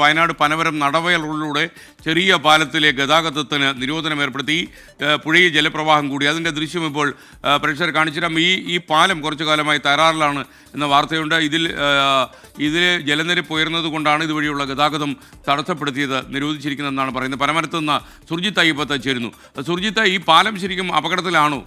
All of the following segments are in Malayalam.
വയനാട് പനവരം നടവയൽ റോഡിലൂടെ ചെറിയ പാലത്തിലെ ഗതാഗതത്തിന് നിരോധനം ഏർപ്പെടുത്തി പുഴയിൽ ജലപ്രവാഹം കൂടി. അതിന്റെ ദൃശ്യം ഇപ്പോൾ പ്രേക്ഷകർ കാണിച്ചിരാം. ഈ ഈ പാലം കുറച്ചു കാലമായി തകരാറിലാണ് എന്ന വാർത്തയുണ്ട്. ഇതിൽ ഇതിൽ ജലനിരപ്പ് ഉയർന്നത് കൊണ്ടാണ് ഇതുവഴിയുള്ള ഗതാഗതം തടസ്സപ്പെടുത്തിയത് നിരോധിച്ചിരിക്കുന്നതെന്നാണ് പറയുന്നത്. പനമരത്ത് നിന്ന് സുർജിത്ത് അയ്യപ്പത്ത് ചേരുന്നു. സുർജിത്ത് ഈ പാലം ശരിക്കും അപകടത്തിലാണോ?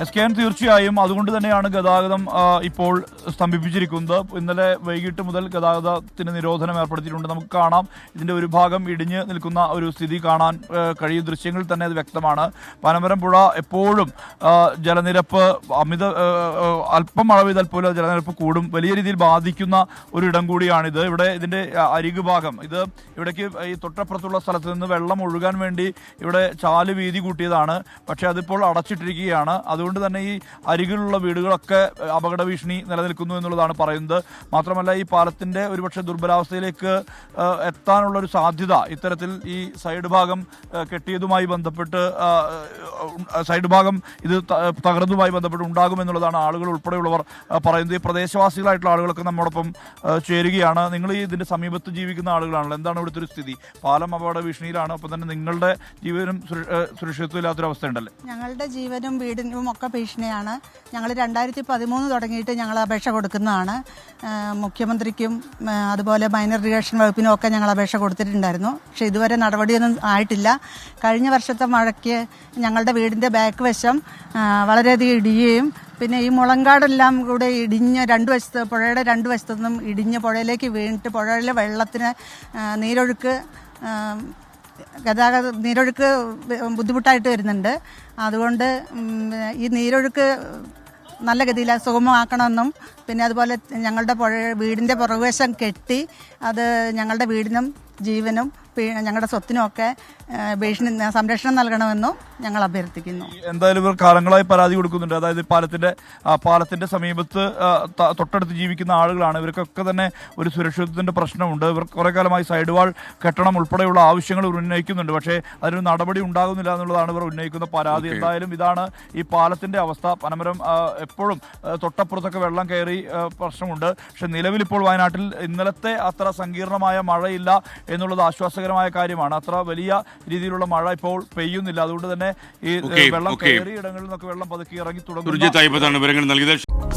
എസ് കെ എൻ തീർച്ചയായും അതുകൊണ്ട് തന്നെയാണ് ഗതാഗതം ഇപ്പോൾ സ്തംഭിപ്പിച്ചിരിക്കുന്നത്. ഇന്നലെ വൈകിട്ട് മുതൽ ഗതാഗതത്തിന് നിരോധനം ഏർപ്പെടുത്തിയിട്ടുണ്ട്. നമുക്ക് കാണാം. ഇതിന്റെ ഒരു ഭാഗം ഇടിഞ്ഞ് നിൽക്കുന്ന ഒരു സ്ഥിതി കാണാൻ കഴിയും. ദൃശ്യങ്ങളിൽ തന്നെ അത് വ്യക്തമാണ്. പനമരം പുഴ എപ്പോഴും ജലനിരപ്പ് അമിത അല്പം മഴ പെയ്താൽ പോലും ജലനിരപ്പ് കൂടും. വലിയ രീതിയിൽ ബാധിക്കുന്ന ഒരു ഇടം കൂടിയാണിത്. ഇവിടെ ഇതിന്റെ ആ, അരികു ഭാഗം ഇത് ഇവിടേക്ക് ഈ തൊട്ടപ്പുറത്തുള്ള സ്ഥലത്ത് നിന്ന് വെള്ളം ഒഴുകാൻ വേണ്ടി ഇവിടെ ചാൽ വീതി കൂട്ടിയതാണ്. പക്ഷേ അതിപ്പോൾ അടച്ചിട്ടിരിക്കുകയാണ്. അതുകൊണ്ട് തന്നെ ഈ അരികിലുള്ള വീടുകളൊക്കെ അപകട ഭീഷണി നിലനിൽക്കുന്നു എന്നുള്ളതാണ് പറയുന്നത്. മാത്രമല്ല ഈ പാലത്തിന്റെ ഒരുപക്ഷെ ദുർബലാവസ്ഥയിലേക്ക് എത്താനുള്ളൊരു സാധ്യത ഇത്തരത്തിൽ ഈ സൈഡ് ഭാഗം കെട്ടിയതുമായി ബന്ധപ്പെട്ട് സൈഡ് ഭാഗം ഇത് തകർന്നുമായി ബന്ധപ്പെട്ട് ഉണ്ടാകുമെന്നുള്ളതാണ് ആളുകൾ ഉൾപ്പെടെയുള്ളവർ പറയുന്നത്. ഈ പ്രദേശവാസികളായിട്ടുള്ള ആളുകളൊക്കെ നമ്മോടൊപ്പം ചേരുകയാണ്. നിങ്ങൾ ഈ ഇതിന്റെ സമീപത്ത് ജീവിക്കുന്ന ആളുകളാണല്ലോ. എന്താണ് ഇവിടുത്തെ ഒരു സ്ഥിതി? പാലം അപകട ഭീഷണിയിലാണ്. അപ്പം തന്നെ നിങ്ങളുടെ ജീവനും സുരക്ഷിതത്വം ഇല്ലാത്തൊരു അവസ്ഥ ഉണ്ടല്ലേ ഞങ്ങളുടെ ജീവനും വീടിനും ഒക്കെ ഭീഷണിയാണ്. ഞങ്ങൾ രണ്ടായിരത്തി പതിമൂന്ന് തുടങ്ങിയിട്ട് ഞങ്ങൾ അപേക്ഷ കൊടുക്കുന്നതാണ്. മുഖ്യമന്ത്രിക്കും അതുപോലെ മൈനർ ഇറിഗേഷൻ വകുപ്പിനും ഒക്കെ ഞങ്ങൾ അപേക്ഷ കൊടുത്തിട്ടുണ്ടായിരുന്നു. പക്ഷേ ഇതുവരെ നടപടിയൊന്നും ആയിട്ടില്ല. കഴിഞ്ഞ വർഷത്തെ മഴയ്ക്ക് ഞങ്ങളുടെ വീടിന്റെ ബാക്ക് വശം വളരെയധികം ഇടിയുകയും പിന്നെ ഈ മുളങ്കാടെല്ലാം കൂടെ ഇടിഞ്ഞ് രണ്ട് വശത്ത് പുഴയുടെ രണ്ട് വശത്തു നിന്നും ഇടിഞ്ഞ് പുഴയിലേക്ക് വീണിട്ട് പുഴയിലെ വെള്ളത്തിന് നീരൊഴുക്ക് ഗതാഗത നീരൊഴുക്ക് ബുദ്ധിമുട്ടായിട്ട് വരുന്നുണ്ട്. അതുകൊണ്ട് ഈ നീരൊഴുക്ക് നല്ല ഗതിയിൽ സുഗമമാക്കണമെന്നും പിന്നെ അതുപോലെ ഞങ്ങളുടെ പുഴ വീടിന്റെ പുറകുവശം കെട്ടി അത് ഞങ്ങളുടെ വീടിനും ജീവനും ഞങ്ങളുടെ സ്വത്തിനൊക്കെ ഭീഷണി സംരക്ഷണം നൽകണമെന്നും ഞങ്ങൾ അഭ്യർത്ഥിക്കുന്നു. എന്തായാലും ഇവർ കാലങ്ങളായി പരാതി കൊടുക്കുന്നുണ്ട്. അതായത് പാലത്തിന്റെ പാലത്തിന്റെ സമീപത്ത് തൊട്ടടുത്ത് ജീവിക്കുന്ന ആളുകളാണ്. ഇവർക്കൊക്കെ തന്നെ ഒരു സുരക്ഷിതത്വത്തിന്റെ പ്രശ്നമുണ്ട്. ഇവർ കുറെ കാലമായി സൈഡ് വാൾ കെട്ടണം ഉൾപ്പെടെയുള്ള ആവശ്യങ്ങൾ ഇവർ ഉന്നയിക്കുന്നുണ്ട്. പക്ഷേ അതിനൊരു നടപടി ഉണ്ടാകുന്നില്ല എന്നുള്ളതാണ് ഇവർ ഉന്നയിക്കുന്ന പരാതി. എന്തായാലും ഇതാണ് ഈ പാലത്തിന്റെ അവസ്ഥ. പനമരം എപ്പോഴും തൊട്ടപ്പുറത്തൊക്കെ വെള്ളം കയറി പ്രശ്നമുണ്ട്. പക്ഷെ നിലവിൽ ഇപ്പോൾ വയനാട്ടിൽ ഇന്നലത്തെ അത്ര സങ്കീർണമായ മഴയില്ല എന്നുള്ളത് ആശ്വാസകരമായ കാര്യമാണ്. അത്ര വലിയ രീതിയിലുള്ള മഴ ഇപ്പോൾ പെയ്യുന്നില്ല. അതുകൊണ്ട് തന്നെ ഈ വെള്ളം. കയറിയ ഇടങ്ങളിൽ നിന്നൊക്കെ വെള്ളം പതുക്കി ഇറങ്ങി തുടങ്ങും വിവരങ്ങൾ നൽകിയത്.